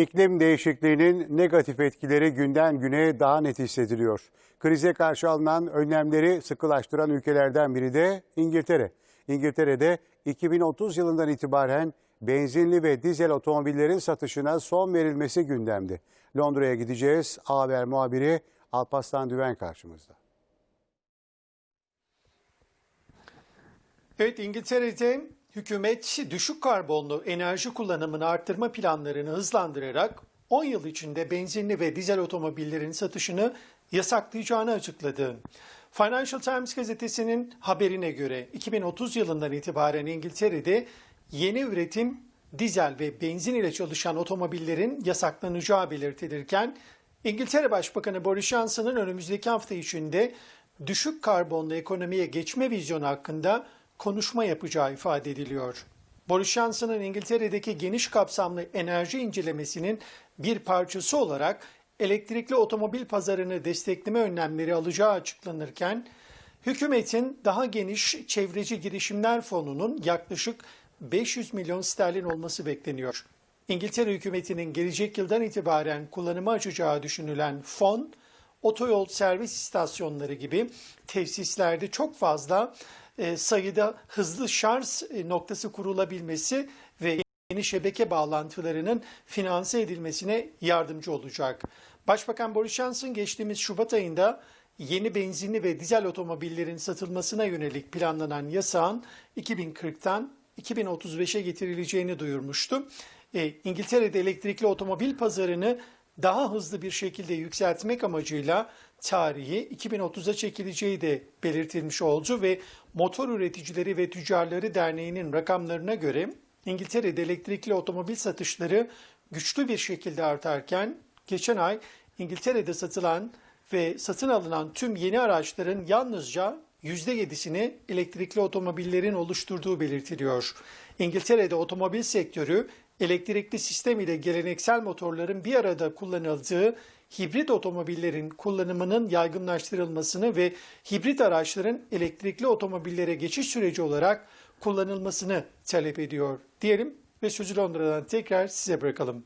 İklim değişikliğinin negatif etkileri günden güne daha net hissediliyor. Krize karşı alınan önlemleri sıkılaştıran ülkelerden biri de İngiltere. İngiltere'de 2030 yılından itibaren benzinli ve dizel otomobillerin satışına son verilmesi gündemde. Londra'ya gideceğiz. A Haber muhabiri Alpaslan Düven karşımızda. Evet İngiltere'de hükümet düşük karbonlu enerji kullanımını arttırma planlarını hızlandırarak 10 yıl içinde benzinli ve dizel otomobillerin satışını yasaklayacağını açıkladı. Financial Times gazetesinin haberine göre 2030 yılından itibaren İngiltere'de yeni üretim dizel ve benzin ile çalışan otomobillerin yasaklanacağı belirtilirken İngiltere Başbakanı Boris Johnson'ın önümüzdeki hafta içinde düşük karbonlu ekonomiye geçme vizyonu hakkında konuşma yapacağı ifade ediliyor. Boris Johnson'ın İngiltere'deki geniş kapsamlı enerji incelemesinin bir parçası olarak elektrikli otomobil pazarını destekleme önlemleri alacağı açıklanırken, hükümetin daha geniş çevreci girişimler fonunun yaklaşık 500 milyon sterlin olması bekleniyor. İngiltere hükümetinin gelecek yıldan itibaren kullanıma açacağı düşünülen fon, otoyol servis istasyonları gibi tesislerde çok fazla e, sayıda hızlı şarj e, noktası kurulabilmesi ve yeni şebeke bağlantılarının finanse edilmesine yardımcı olacak. Başbakan Boris Johnson geçtiğimiz Şubat ayında yeni benzinli ve dizel otomobillerin satılmasına yönelik planlanan yasağın 2040'tan 2035'e getirileceğini duyurmuştu. E, İngiltere'de elektrikli otomobil pazarını daha hızlı bir şekilde yükseltmek amacıyla tarihi 2030'a çekileceği de belirtilmiş oldu ve Motor Üreticileri ve Tüccarları Derneği'nin rakamlarına göre İngiltere'de elektrikli otomobil satışları güçlü bir şekilde artarken geçen ay İngiltere'de satılan ve satın alınan tüm yeni araçların yalnızca %7'sini elektrikli otomobillerin oluşturduğu belirtiliyor. İngiltere'de otomobil sektörü elektrikli sistem ile geleneksel motorların bir arada kullanıldığı hibrit otomobillerin kullanımının yaygınlaştırılmasını ve hibrit araçların elektrikli otomobillere geçiş süreci olarak kullanılmasını talep ediyor diyelim ve sözü Londra'dan tekrar size bırakalım.